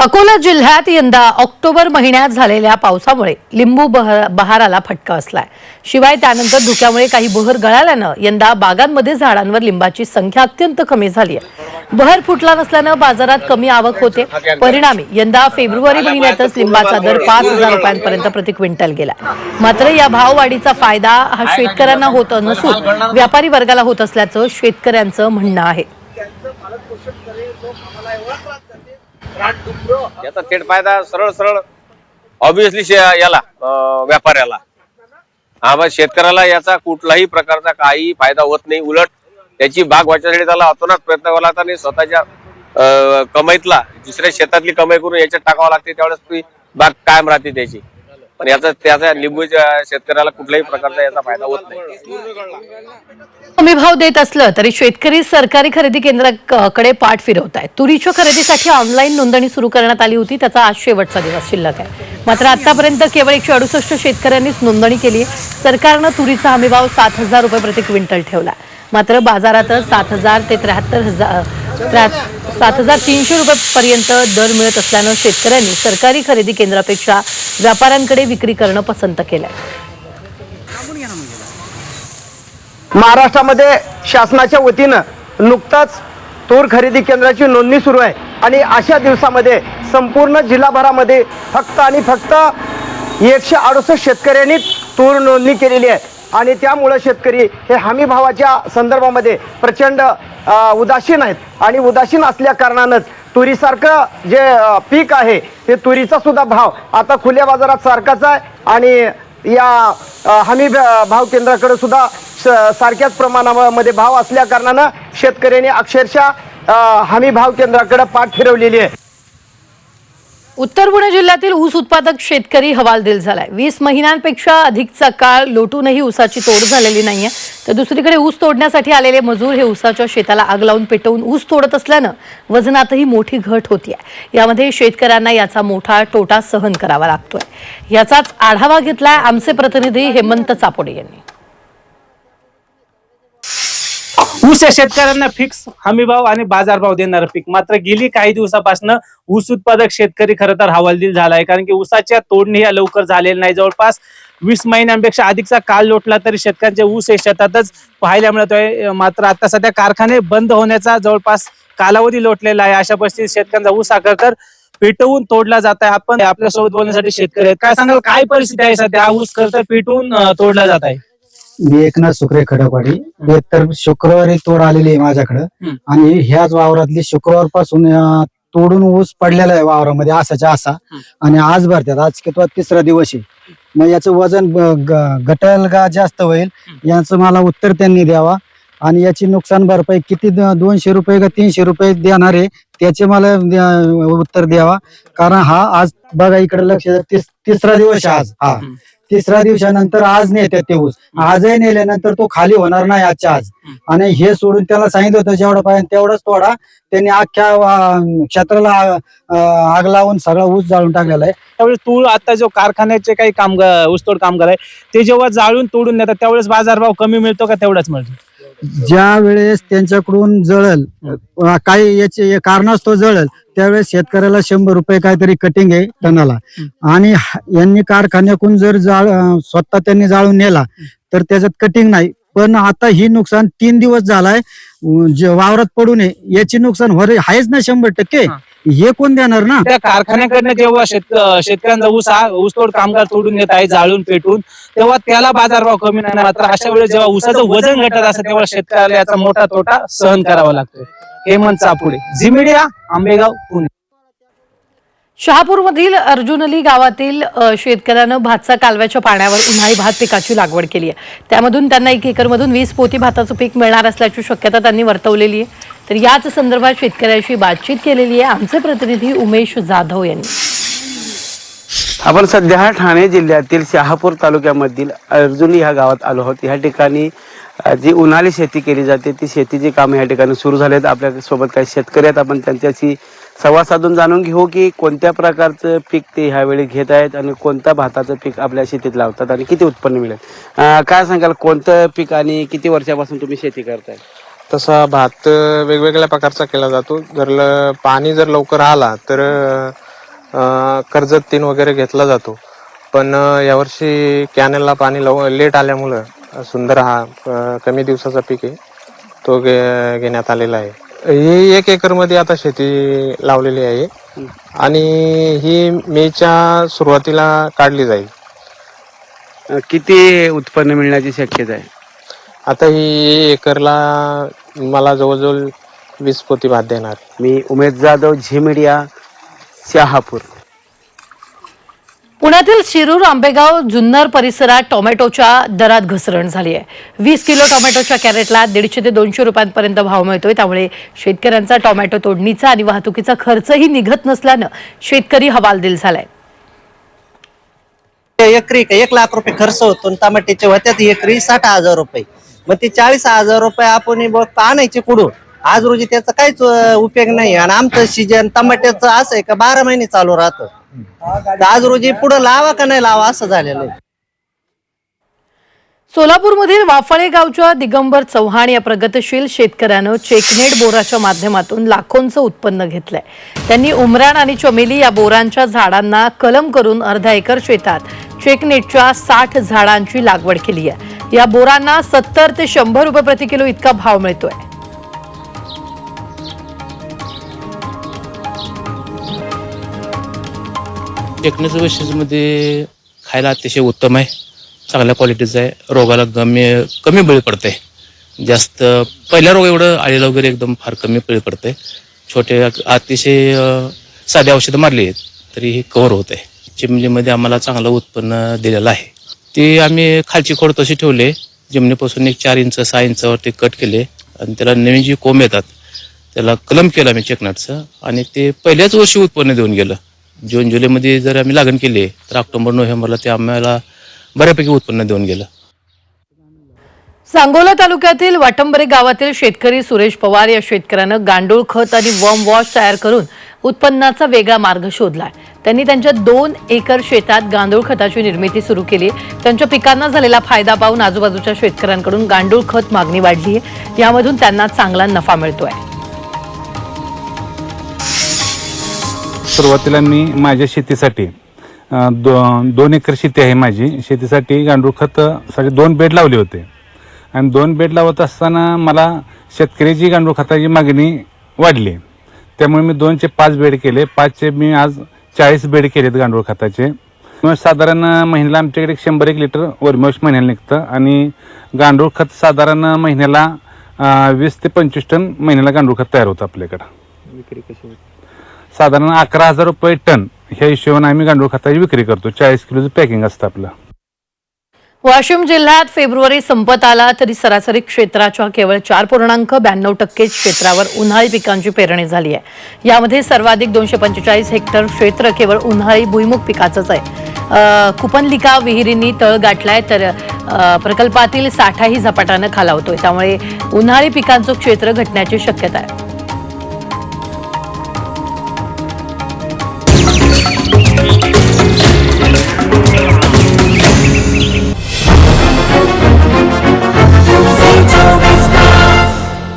अकोला जिल्ह्यात यंदा ऑक्टोबर महिन्यात झालेल्या पावसामुळे लिंबू बह- बहाराला फटका बसलाय. शिवाय त्यानंतर धुक्यामुळे काही बहर गळाल्यानं यंदा बागांमध्ये झाडांवर लिंबाची संख्या अत्यंत कमी झाली आहे. बहर फुटला नसल्यानं बाजारात कमी आवक होते. परिणामी यंदा फेब्रुवारी महिन्यातच लिंबाचा दर पाच हजार रुपयांपर्यंत प्रति क्विंटल गेला मात्र या भाववाढीचा फायदा हा शेतकऱ्यांना होत नसून व्यापारी वर्गाला होत असल्याचं शेतकऱ्यांचं म्हणणं आहे. याचा थेट फायदा सरळ सरळ ऑब्विसली याला व्यापाऱ्याला. हा शेतकऱ्याला याचा कुठलाही प्रकारचा काही फायदा होत नाही. उलट त्याची बाग वाचण्यासाठी त्याला अतोनात प्रयत्न करावा लागतात आणि स्वतःच्या कमाईतला दुसऱ्या शेतातली कमाई करून याच्यात टाकावं लागते. त्यावेळेस ती बाग कायम राहते त्याची. पण याचा त्याचा लिंबूच्या शेतकऱ्याला कुठल्याही प्रकारचा याचा फायदा होत नाही. हमी भाव देत असलं तरी शेतकरी सरकारी खरेदी केंद्राकडे पाठ फिरवत आहेत तुरीच्या खरेदीसाठी ऑनलाईन नोंदणी सुरू करण्यात आली होती. त्याचा आज शेवटचा दिवस शिल्लक आहे. मात्र आतापर्यंत केवळ एकशे अडुसष्ट शेतकऱ्यांनीच नोंदणी केली. सरकारनं तुरीचा हमीभाव सात हजार रुपये प्रति क्विंटल ठेवला. मात्र बाजारातच सात हजार ते त्र्याहत्तर हजार त्र्या- सात हजार तीनशे रुपयापर्यंत दर मिळत असल्यानं शेतकऱ्यांनी सरकारी खरेदी केंद्रापेक्षा व्यापाऱ्यांकडे विक्री करणं पसंत केलंय. महाराष्ट्रामध्ये शासनाच्या वतीनं नुकताच तूर खरेदी केंद्राची नोंदणी सुरू आहे आणि अशा दिवसामध्ये संपूर्ण जिल्हाभरामध्ये फक्त आणि फक्त एकशे अडुसष्ट शेतकऱ्यांनी तूर नोंदणी केलेली आहे. आणि त्यामुळं शेतकरी हे हमी भावाच्या संदर्भामध्ये प्रचंड उदासीन आहेत. आणि उदासीन असल्या कारणानंच तुरीसारखं जे पीक आहे ते तुरीचा सुद्धा भाव आता खुल्या बाजारात सारखाच आहे. आणि या हमी भाव केंद्राकडे सुद्धा स- सारख्याच प्रमाणामध्ये भाव असल्या कारणानं शेतकऱ्यांनी अक्षरशः हमी भाव केंद्राकडे पाठ फिरवलेली आहे. उत्तर पुणे जिल्ह्यातील ऊस उत्पादक शेतकरी हवालदिल झालाय. वीस महिन्यांपेक्षा अधिकचा काळ लोटूनही ऊसाची तोड झालेली नाहीये. तर दुसरीकडे ऊस तोडण्यासाठी आलेले मजूर हे ऊसाच्या शेताला आग लावून पेटवून ऊस तोडत असल्यानं वजनातही मोठी घट होतीये. यामध्ये शेतकऱ्यांना याचा मोठा तोटा सहन करावा लागतोय. याचाच आढावा घेतलाय आमचे प्रतिनिधी हेमंत चापोडे यांनी. ऊस या शेतकऱ्यांना फिक्स हमीभाव आणि बाजारभाव देणारं पीक. मात्र गेली काही दिवसापासून ऊस उत्पादक शेतकरी खरं तर हवालदिल झाला आहे कारण की ऊसाच्या तोडणी या लवकर झालेल्या नाही. जवळपास वीस महिन्यांपेक्षा अधिकचा काल लोटला तरी शेतकऱ्यांचे ऊस हे शेतातच पाहायला मिळतोय. मात्र आता सध्या कारखाने बंद होण्याचा जवळपास कालावधी लोटलेला आहे. अशा परिस्थितीत शेतकऱ्यांचा ऊस हा तर पेटवून तोडला जात आहे. आपण आपल्यासोबत बोलण्यासाठी शेतकरी आहेत. काय सांगाल? काय परिस्थिती आहे सध्या? ऊस खरं तर पेटवून तोडला जात आहे. मी एकनाथ सुक्रे खडकवाडी. तर शुक्रवारी तोड आलेली आहे माझ्याकडं. आणि ह्याच वावरातली शुक्रवारपासून तोडून ऊस पडलेला आहे वावरामध्ये असाच्या असा आणि आज भरतात. आज कितवा तिसरा दिवस आहे. मग याचं वजन घटल का जास्त होईल याचं मला उत्तर त्यांनी द्यावा. आणि याची नुकसान भरपाई किती दोनशे रुपये का तीनशे रुपये देणार आहे त्याचे मला उत्तर द्यावा. कारण हा आज बघा इकडे लक्ष तिसरा दिवस आहे आज. हा. तिसऱ्या दिवसानंतर आज नेत्यात ते ऊस आजही नेल्यानंतर तो खाली होणार नाही आजच्या आज. आणि हे सोडून त्याला सांगितलं होतं जेवढा पाहिजे तेवढाच तोडा. त्यांनी अख्ख्या क्षेत्राला आग लावून सगळा ऊस जाळून टाकलेला आहे. त्यावेळेस तूळ आता जो कारखान्याचे काही कामगार ऊसतोड कामगार आहे ते जेव्हा जाळून तोडून नेतात त्यावेळेस बाजारभाव कमी मिळतो का तेवढाच मिळतो? ज्या वेळेस त्यांच्याकडून जळल काही याचे कारणास्तव जळल त्यावेळेस शेतकऱ्याला शंभर रुपये काहीतरी कटिंग आहे टनाला. आणि यांनी कारखान्याकडून जर जाळ स्वतः त्यांनी जाळून नेला तर त्याच्यात कटिंग नाही. पण आता ही नुकसान तीन दिवस झालाय. जे वावरात पडू नये याची नुकसान हो आहेच ना शंभर टक्के. हा. हे कोण देणार ना? त्या कारखान्याकडनं जेव्हा शेत शेतकऱ्यांचा ऊस हा ऊसतोड कामगार तोडून नेत आहे जाळून पेटून तेव्हा त्याला बाजारभाव कमी नाही. मात्र अशा वेळेस जेव्हा ऊसाचं वजन घटत असतं तेव्हा शेतकऱ्याला याचा मोठा तोटा सहन करावा लागतोय हेमंत चापुडे झी मीडिया आंबेगाव पुणे. शहापूरमधील अर्जुनली गावातील शेतकऱ्यानं भातचा कालव्याच्या पाण्यावर उन्हाळी भात पिकाची लागवड केली आहे. त्यामधून त्यांना एक एकरमधून वीस पोती भाताचं पीक मिळणार असल्याची शक्यता त्यांनी वर्तवलेली आहे. तर याच संदर्भात शेतकऱ्याशी बातचीत केलेली आहे आमचे प्रतिनिधी उमेश जाधव यांनी. आपण सध्या ठाणे जिल्ह्यातील शहापूर तालुक्यामधील अर्जुनी ह्या गावात आलो आहोत. ह्या ठिकाणी जी उन्हाळी शेती केली जाते ती शेतीची कामं ह्या ठिकाणी सुरू झालेत. आपल्यासोबत काही शेतकरी आहेत. आपण त्यांच्याशी संवाद साधून जाणून घेऊ की कोणत्या प्रकारचं पीक ते ह्यावेळी घेत आहेत आणि कोणत्या भाताचं पीक आपल्या शेतीत लावतात आणि किती उत्पन्न मिळेल? काय सांगाल कोणतं पीक आणि किती वर्षापासून तुम्ही शेती करताय? तसा भात वेगवेगळ्या प्रकारचा केला जातो. जर ल- पाणी जर लवकर आला तर कर्जत तीन वगैरे घेतला जातो. पण यावर्षी कॅनलला पाणी लव लेट आल्यामुळं सुंदर हा कमी दिवसाचा पीक आहे. तो घे घेण्यात आलेला आहे. ही एक एकरमध्ये आता शेती लावलेली आहे. आणि ही मेच्या सुरुवातीला काढली जाईल. अ, किती उत्पन्न मिळण्याची शक्यता आहे? आता ही एकरला मला जवळजवळ वीस पोती भात देणार. मी उमेश जाधव झी मीडिया शहापूर. पुण्यातील शिरूर आंबेगाव जुन्नर परिसरात टोमॅटोच्या दरात घसरण झाली आहे. वीस किलो टोमॅटोच्या कॅरेटला दीडशे ते दोनशे रुपयांपर्यंत भाव मिळतोय. त्यामुळे शेतकऱ्यांचा टोमॅटो तोडणीचा आणि वाहतुकीचा खर्चही निघत नसल्यानं शेतकरी हवालदिल झालाय. एकरी एक लाख रुपये खर्च होतो आणि टमाट्याचे होत्यात एकरी साठ हजार रुपये. मग ते चाळीस हजार रुपये आपण आणायचे कुडून आज रोजी त्याचा काहीच उपयोग नाही. आणि आमचं सीजन टमाट्याचं असं आहे का बारा महिने चालू राहतं. तर आज रोजी पुढे लावा का नाही लावा असं झालेलं आहे. सोलापूरमधील वाफळे गावच्या दिगंबर चव्हाण या प्रगतशील शेतकऱ्यानं चेकनेट बोराच्या माध्यमातून लाखोंचं उत्पन्न घेतलंय. त्यांनी उमराण आणि चमेली या बोरांच्या झाडांना कलम करून अर्धा एकर शेतात चेकनेटच्या साठ झाडांची लागवड केली आहे. या बोरांना सत्तर ते शंभर रुपये प्रति किलो इतका भाव मिळतोय. टेक्निकल वैशिष्ट्यमध्ये खायला अतिशय उत्तम आहे. चांगल्या क्वालिटीचं आहे. रोगाला कमी कमी बळी पडते जास्त पहिल्या रोग एवढं आळीला वगैरे एकदम फार कमी बळी पडते छोटे अतिशय साधे साधी औषधं मारली आहेत तरी हे कव्हर होत आहे चिमणीमध्ये आम्हाला चांगलं उत्पन्न दिलेलं आहे. ते आम्ही खालची खोड तशी ठेवले. जमिनीपासून एक चार इंच सहा इंचावरती कट केले. आणि त्याला नवीन जी कोंब येतात त्याला कलम केलं आम्ही चेकनाटचं. आणि ते पहिल्याच वर्षी उत्पन्न देऊन गेलं. जून जुलैमध्ये जर आम्ही लागण केली तर ऑक्टोबर नोव्हेंबरला ते आम्हाला बऱ्यापैकी उत्पन्न देऊन गेलं. सांगोला तालुक्यातील वाटंबरे गावातील शेतकरी सुरेश पवार या शेतकऱ्यानं गांडूळ खत आणि वम वॉश तयार करून उत्पन्नाचा वेगळा मार्ग शोधलाय. त्यांनी त्यांच्या दोन एकर शेतात गांडूळ खताची निर्मिती सुरू केली. त्यांच्या पिकांना झालेला फायदा पाहून आजूबाजूच्या शेतकऱ्यांकडून गांडूळ खत मागणी वाढली आहे. यामधून त्यांना चांगला नफा मिळतोय. सुरुवातीला मी माझ्या शेतीसाठी दो दोन एकर शेती आहे माझी. शेतीसाठी गांडूळ खत साठी दोन बेड लावले होते. आणि दोन बेड लावत असताना मला शेतकऱ्याची गांडूळ खताची मागणी वाढली. त्यामुळे मी दोनचे पाच बेड केले. पाचचे मी आज चाळीस बेड केलेत गांडूळ खताचे. साधारण महिन्याला आमच्याकडे शंभर एक लिटर वर्मोश महिन्याला निघतं. आणि गांडूळ खत साधारण महिन्याला वीस ते पंचवीस टन महिन्याला गांडूळ खत तयार होतं आपल्याकडं. विक्री कशी साधारण अकरा हजार रुपये टन ह्या हिशोबाने आम्ही गांडूळ खताची विक्री करतो. चाळीस किलोचं पॅकिंग असतं आपलं. वाशिम जिल्ह्यात फेब्रुवारी संपत आला तरी सरासरी क्षेत्राच्या केवळ चार पूर्णांक ब्याण्णव टक्के क्षेत्रावर उन्हाळी पिकांची पेरणी झाली आहे. यामध्ये सर्वाधिक दोनशे पंचेचाळीस हेक्टर क्षेत्र केवळ उन्हाळी भुईमुग पिकाचंच आहे. कुपनलिका विहिरींनी तळ गाठलाय तर प्रकल्पातील साठाही झपाट्यानं खालावतोय. त्यामुळे उन्हाळी पिकांचं क्षेत्र घटण्याची शक्यता आहे.